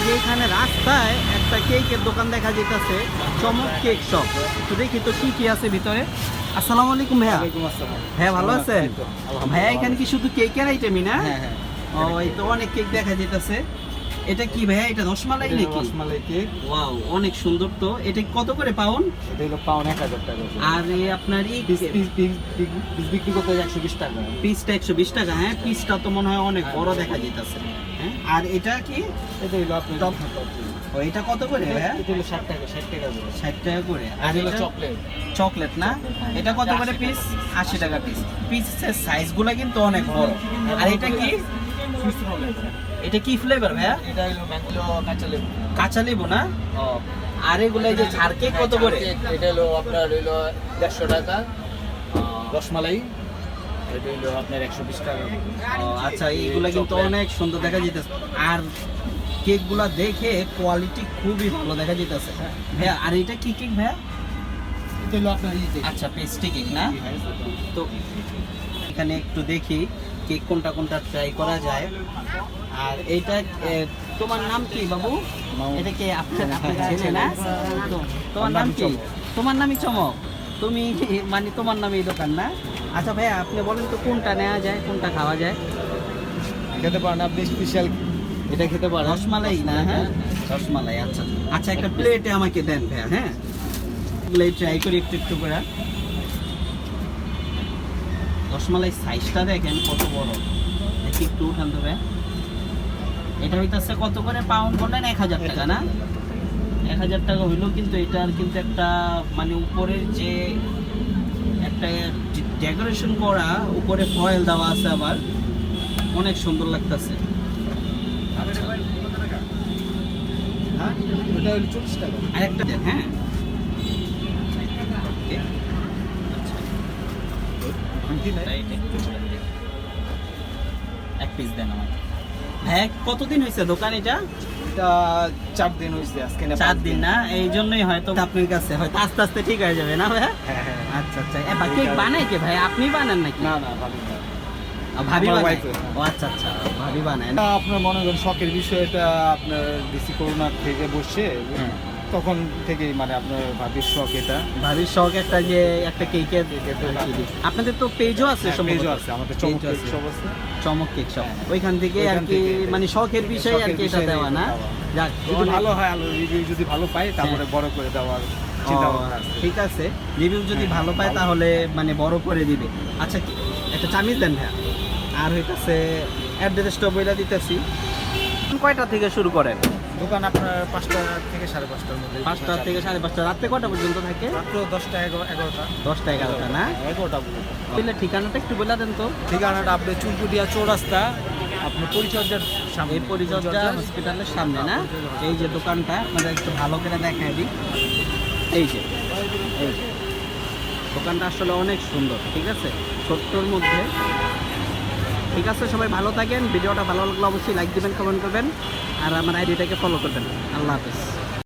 এই যে এখানে রাস্তায় একটা কেকের দোকান দেখা যেতেছে চমক কেক শপ তো দেখি তো কি কি আছে ভিতরে। আসসালামু আলাইকুম ভাইয়া। হ্যাঁ ভালো আছেন? ভাইয়া এখানে কি শুধু কেকের আইটেমই না? হ্যাঁ হ্যাঁ। ও এই তো অনেক কেক দেখা যেতেছে। এটা কি ভাইয়া? এটা রসমালাই নাকি? রসমালাই কেক ওয়াও অনেক সুন্দর তো। এটা কত করে পাউন এটা হলো পাউন এক হাজার টাকা আর এই আপনার এই পিস পিস বিক্রি করতে একশো বিশ টাকা পিসটা একশো বিশ টাকা হ্যাঁ? পিসটা তো মনে হয় অনেক বড় দেখা যেতেছে হ্যাঁ? আর এটা কি? এটা হলো আপনার টপ। ও এটা কত করে ভাইয়া? এটা হলো ষাট টাকা ষাট টাকা করে। ষাট টাকা করে। আর এটা চকলেট। চকলেট না? এটা কত করে পিস? আশি টাকা পিস। পিসের সাইজগুলো কিন্তু অনেক বড়। আর এটা কি? এটা কি ফ্লেভার ভাইয়া? এটা হলো ম্যাঙ্গো কাঁচা লেবু। কাঁচা লেবু না? ও। আর এগুলো যে ঝাড় কেক কত করে? এটা হলো আপনার হলো দেড়শো টাকা। রসমালাই? এটা হলো আপনার একশো বিশ টাকা। আচ্ছা এইগুলা কিন্তু অনেক সুন্দর দেখা যেতেছে আর কেকগুলা দেখে কোয়ালিটি খুবই ভালো দেখা যেতেছে ভাইয়া আর এটা কি কেক ভাইয়া? এটা হলো আপনার এই যে আচ্ছা পেস্ট্রি কেক না? তো এখানে একটু দেখি। কেক কোনটা কোনটা ট্রাই করা যায়? আর এইটা তোমার নাম কি বাবু? এটা কি আপনার আপনার ছেলে না? তোমার নাম কি। তোমার নামই চমক। তুমি মানে তোমার নামে এই দোকান না? আচ্ছা ভাইয়া আপনি বলেন তো কোনটা নেওয়া যায় কোনটা খাওয়া যায়? খেতে পারেন আপনি স্পেশাল এটা খেতে পারেন রসমালাই না হ্যাঁ? রসমালাই আচ্ছা। আচ্ছা একটা প্লেটে আমাকে দেন ভাইয়া হ্যাঁ? প্লেট ট্রাই করি একটু একটু করে। রসমালাই সাইজটা দেখেন কত বড়। দেখি একটু উঠান দেবে এটা হইতেছে কত করে? পাউন্ড বললেন এক হাজার টাকা না? এক হাজার টাকা হইলেও কিন্তু এটার কিন্তু একটা মানে উপরের যে একটা ডেকোরেশন করা উপরে ফয়েল দেওয়া আছে আবার। অনেক সুন্দর লাগতেছে। হ্যাঁ? এটা চল্লিশ টাকা। আরেকটা দেন হ্যাঁ ওকে আচ্ছা আংটি নাই এটা একটু করে দিন। এক পিস দেন আমাকে কতদিন হয়েছে দোকান এটা চার দিন হয়েছে আজকে চার দিন না এই জন্যই হয়তো আপনার কাছে হয়তো আস্তে আস্তে ঠিক হয়ে যাবে না ভাই আচ্ছা আচ্ছা কেক বানায় কে ভাই আপনি বানান নাকি না না ভাবি বানায় ও আচ্ছা আচ্ছা ভাবি বানায় আপনার মনে করেন শখের বিষয় এটা আপনার ডিসি করোনা থেকে বসে। তখন থেকেই মানে আপনার ভাবির শখ এটা? ভাবির শখ একটা যে একটা কেকের আপনাদের তো পেজও আছে হ্যাঁ, পেজও আছে আমাদের চমক আছে। সব আছে চমক কেক শপ হ্যাঁ। ওইখান থেকে আর কি মানে শখের বিষয় আর কি এটা দেওয়া না। যাক যদি ভালো হয় আলো রিভিউ যদি ভালো পাই তারপরে বড় করে দেওয়ার ঠিক আছে। রিভিউ যদি হ্যাঁ, ভালো পায় তাহলে মানে বড় করে দিবে। আচ্ছা একটা চামিচ দেন ভাইয়া। আর হইতাছে অ্যাড্রেসটা বইলা দিতেছি। কয়টা থেকে শুরু করেন? দোকান আপনার পাঁচটা থেকে সাড়ে পাঁচটার মধ্যে। পাঁচটা থেকে সাড়ে পাঁচটা রাত্রে কটা পর্যন্ত থাকে? মাত্র দশটা এগারো এগারোটা। দশটা এগারোটা না? এগারোটা তাহলে ঠিকানাটা একটু বলে দেন তো। ঠিকানাটা আপনার চুনকুটিয়া চৌরাস্তা আপনার পরিচর্যার সামনে। এই পরিচর্যা হসপিটালের সামনে না? এই যে দোকানটা আপনাদের একটু ভালো করে দেখায় দিই এই যে এই যে। দোকানটা আসলে অনেক সুন্দর ঠিক আছে? ছোট্টর মধ্যে ঠিক আছে, সবাই ভালো থাকেন। ভিডিওটা ভালো লাগলে অবশ্যই লাইক দেবেন কমেন্ট করবেন। আর আমার আইডিটাকে ফলো করবেন। আল্লাহ হাফেজ।